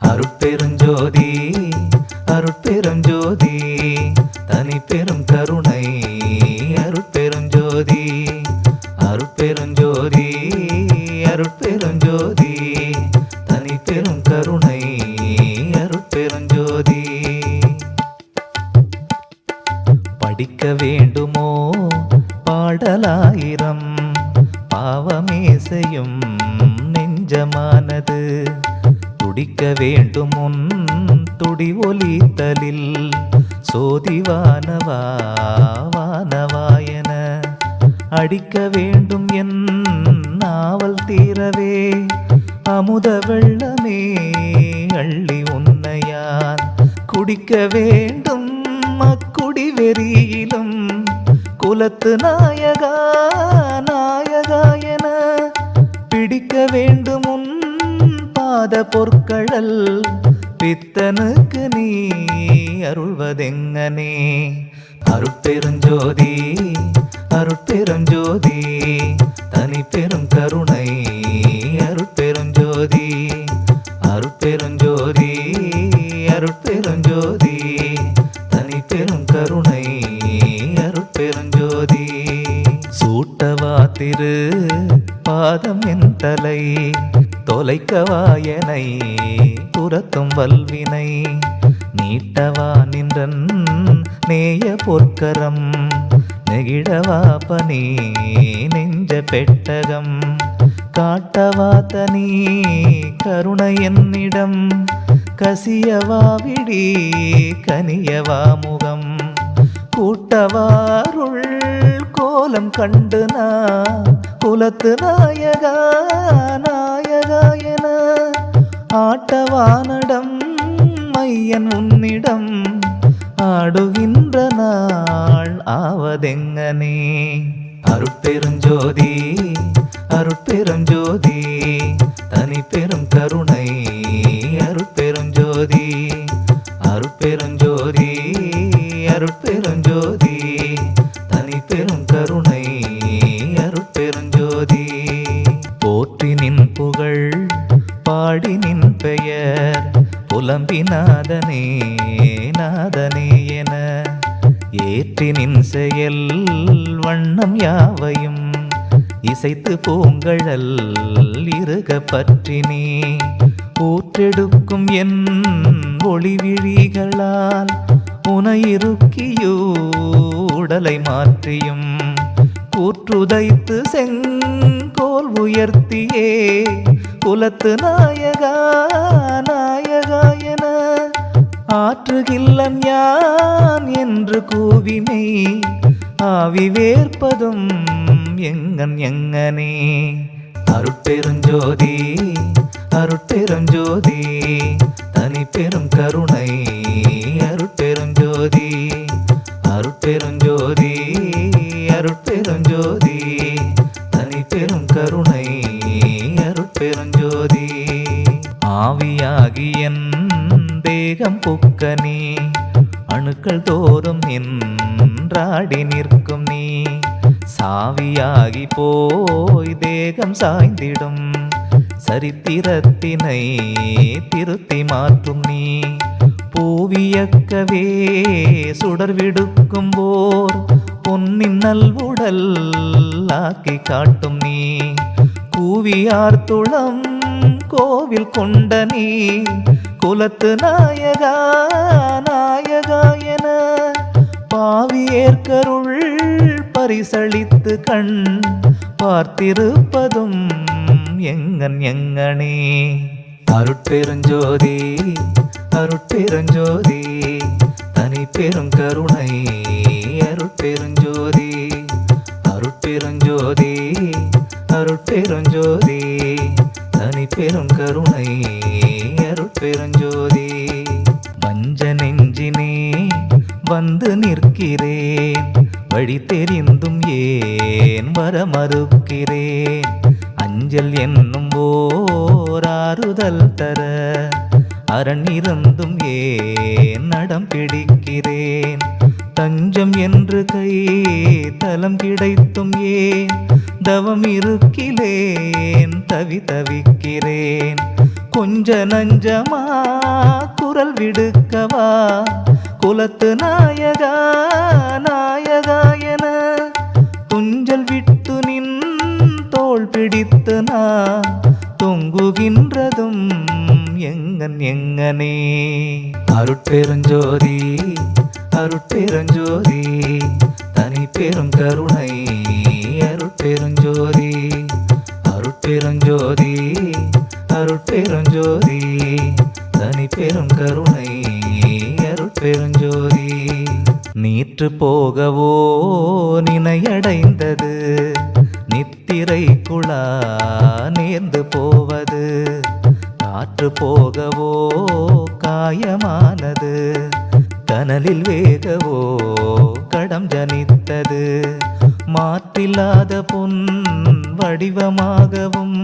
அருட்பெருஞ்சோதி அருட்பெருஞ்சோதி தனி பெரும் கருணை. அருட்பெருஞ்சோதி அருட்பெருஞ்சோதி அருட்பெருஞ்சோதி தனி பெரும் கருணை. அருட்பெருஞ்சோதி. படிக்க வேண்டுமோ? பாடலாயிரம். பாவமே செய்யும் நெஞ்சமானது. துடிக்க வேண்டும் உன் துடி ஒலித்தலில். சோதிவானவா வானவாயன அடிக்க வேண்டும் என் நாவல் தீரவே. அமுத வெள்ளமே அள்ளி உன்னையான் குடிக்க வேண்டும்? மக்குடி வெறியிலும் குலத்து நாயகா நாயகா என பிடிக்க வேண்டும் உன் பொற்கழல் பித்தனுக்கு நீ அருள்வதெங்கனே? அருட்பெருஞ்சோதி அருட்பெருஞ்சோதி தனி பெரும் கருணை அருட்பெருஞ்சோதி அருட்பெருஞ்சோதி அருட்பெருஞ்சோதி தனி பெரும் கருணை அருட்பெருஞ்சோதி. சூட்டவா திரு பாதம் என் தலை தொலைக்கவாயனை துரத்தும் வல்வினை நீட்டவா நின்றன் நேய பொற்கரம் நெகிழவா பனி நெஞ்ச பெட்டகம் காட்டவா தனி கருணை என்னிடம் கசியவா விடி கனியவா முகம் கூட்டவாருள் கோலம் கண்டு நான் புலத்து நாயகா நாயகா என ஆட்டவானடம் மையன் உன்னிடம் ஆடுகின்ற நாள் ஆவதெங்கனே. அருட்பெருஞ்சோதி அருட்பெருஞ்சோதி தனி பெரும் கருணை அருட்பெருஞ்சோதி அருட்பெருஞ்சோதி அருட்பெருஞ்சோதி. புகழ் பாடி நின் பெயர் புலம்பி நாதனே நாதனே என. ஏற்றி நின் செயல் வண்ணம் யாவையும் இசைத்து பூங்கழல் இருக பற்றினே. ஊற்றெடுக்கும் என் ஒளிவிழிகளால் உனையிருக்கியோ உடலை மாற்றியும் கூற்றுதைத்து செங்கோல் உயர்த்தியே குலத்து நாயகா நாயகாயன ஆற்றுகில்லன் யான் என்று கூவினை ஆவி வேர்ப்பதும் எங்கன் எங்கனே. அருட்பெருஞ்சோதி அருட்பெருஞ்சோதி தனி பெரும் கருணை மேகம் பொக்க நீ அணுக்கள் தோறும் நின்றாடி நிற்கும் நீ. சாவியாகி போய் தேகம் சாய்ந்திடும் சரித்திரத்தினை திருத்தி மாற்றும் நீ. பூவியக்கவே சுடர் விடுக்கும் போர் பொன்னின் நல்வுடல் ஆக்கி காட்டும் நீ. கூவியார் துளம் கோவில் கொண்ட நீ குலத்து நாயகா நாயகா என பாவியேற்கருள் பரிசளித்து கண் பார்த்திருப்பதும் எங்கன் எங்கனே. அருட்பெருஞ்சோதி அருட்பெருஞ்சோதி தனி பெரும் கருணை அருட்பெருஞ்சோதி. அருட்பெருஞ்சோதி அருட்பெருஞ்சோதி தனி பெரும் கருணை பெருஞ்சோதி வஞ்ச நெஞ்சினே வந்து நிற்கிறேன். வழி தெரிந்தும் ஏன் வர மறுக்கிறேன் அஞ்சல் என்னும் ஓராறுதல் தர அரண் இருந்தும் ஏன் நடம் பிடிக்கிறேன். தஞ்சம் என்று கை தலம் கிடைத்தும் ஏன் தவம் இருக்கிலேன் தவி தவிக்கிறேன். கொஞ்ச நஞ்சமா குரல் விடுக்கவா? குலத்து நாயகா நாயகா என துஞ்சல் விட்டு நின் தோல் பிடித்து நான் தொங்குகின்றதும் எங்கன் எங்கனே. அருட்பெருஞ்சோதி அருட்பெருஞ்சோதி தனி பெரும் கருணை பெரும் கருணை அருட்பெருஞ்சோதி நீற்று போகவோ நினையடைந்தது நித்திரை குழா நேர்ந்து போவது. காற்று போகவோ காயமானது கனலில் வேகவோ கடம் ஜனித்தது. மாற்றில்லாத பொன் வடிவமாகவும்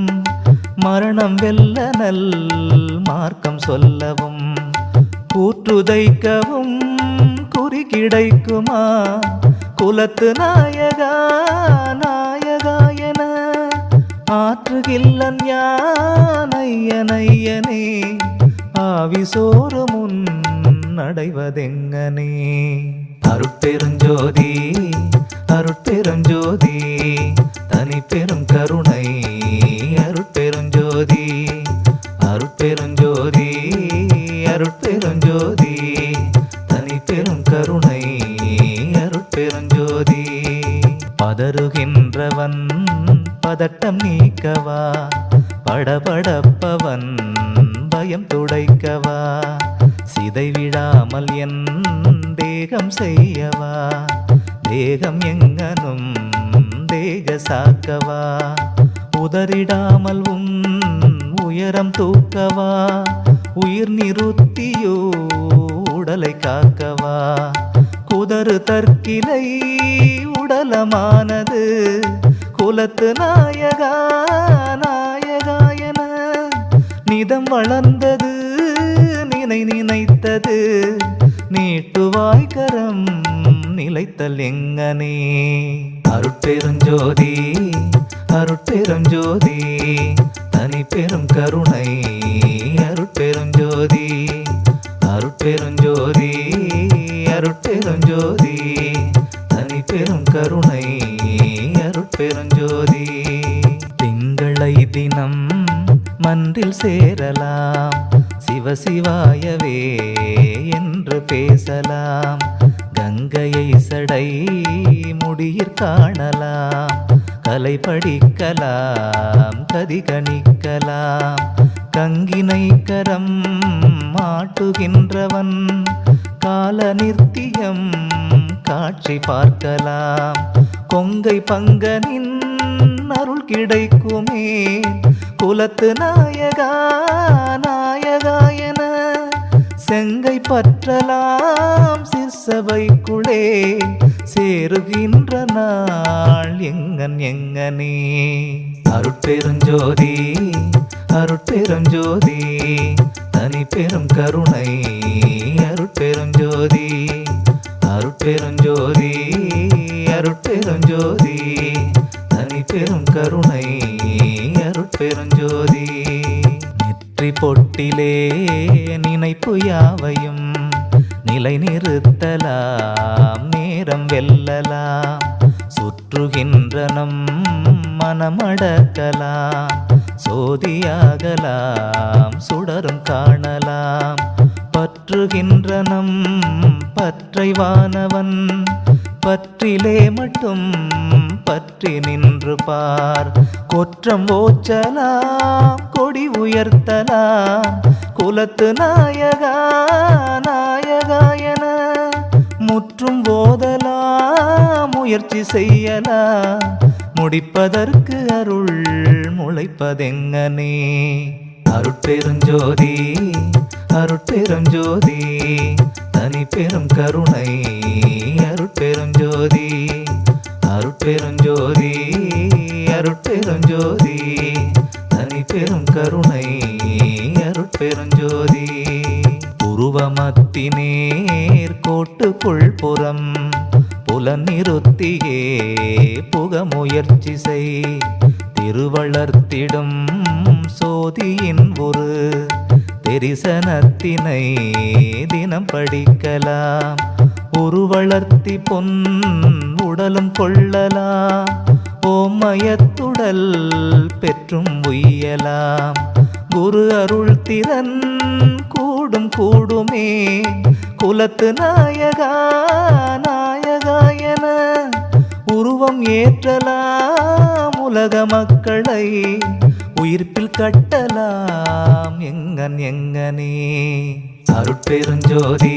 மரணம் வெல்ல நல் மார்க்கம் சொல்லவும் கூற்றுதைக்கவும் குறி கிடைக்குமா குலத்து நாயகா நாயகா என ஆற்றுகில்லன் யானையனையனே ஆவி சோறு முன் அடைவதெங்கனே அருட்பெருஞ்சோதி அருட்பெருஞ்சோதி தனி பெரும் கருணை துடைக்கவா? படபடப்பவன் பயம் துடைக்கவா? சிதைவிடாமல் என் தேகம் செய்யவா? தேகம் எங்கனும் தேக சாக்கவா? உதறிடாமல் உன் உயரம் தூக்கவா? உயிர் நிறுத்தியோ உடலை காக்கவா? குதறு தற்கிலை உடலமானது குலத்து நாயகா நாயகாயன நிதம் வளர்ந்தது நினை நினைத்தது. நீட்டுவாய் கரம் நிலைத்தல் எங்கனே? அருட்பெருஞ்சோதி அருட்பெருஞ்சோதி தனி பெரும் கருணை அருட்பெருஞ்சோதி அருட்பெருஞ்சோதி அருட்பெருஞ்சோதி தனி பெரும் கருணை. பெருஞ்சோதி திங்களை தினம் மன்றில் சேரலாம். சிவசிவாயவே என்று பேசலாம். கங்கையை சடை முடியிற் காணலாம். கலை படிக்கலாம் கதி கணிக்கலாம். கங்கினை கரம் மாட்டுகின்றவன் கால நித்தியம் காட்சி பார்க்கலாம். கொங்கை பங்கனின் அருள் கிடைக்குமே. குலத்து நாயகா நாயகாயன செங்கை பற்றலாம் சிற்சபைக்குள்ளே. சேருகின்ற நாள் எங்கன் எங்கனே. அருட்பெருஞ்சோதி அருட்பெருஞ்சோதி தனி பெரும் கருணை. அருட்பெருஞ்சோதி அருட்பெருஞ்சோதி. அருட்பெருஞ்சோதி தனி பெரும் கருணை அருட்பெருஞ்சோதி. நெற்றி பொட்டிலே நினைப்பு யாவையும் நிலை நிறுத்தலாம் நேரம் வெல்லலாம். சுற்றுகின்ற நம் மனமடக்கலாம் சோதியாகலாம் சுடரும் காணலாம். பற்றுகின்ற நம் பற்றைவானவன் பற்றிலே மட்டும் பற்றி நின்று பார். கொற்றம் ஓச்சலாம் கொடி உயர்த்தலாம். குலத்து நாயகா நாயகாயன முற்றும் போதலாம் முயற்சி செய்யலாம். முடிப்பதற்கு அருள் முளைப்பதெங்கனே? அருட்பெருஞ்சோதி அருட்பெருஞ்சோதி தனி பெரும் கருணை. அருட்பெருஞ்சோதி அருட்பெருஞ்சோதி அருட்பெருஞ்சோதி தனி பெரும் கருணை அருட்பெருஞ்சோதி. உருவமத்தினேர் கோட்டுக்குள் புறம் புலநிறுத்தியே புக முயற்சி செய். திருவளர்த்திடும் சோதியின் ஒரு தெரிசனத்தினை தினம் படிக்கலாம். உருவளர்த்தி பொன் உடலும் கொள்ளலாம். ஓமயத்துடல் பெற்றும் உய்யலாம். குரு அருள் திறன் கூடும் கூடுமே. குலத்து நாயகா நாயகாயன உருவம் ஏற்றலாம் உலக மக்களை. உயிர்ப்பில் கட்டலாம் எங்கன் எங்கனே. அருட்பெருஞ்சோதி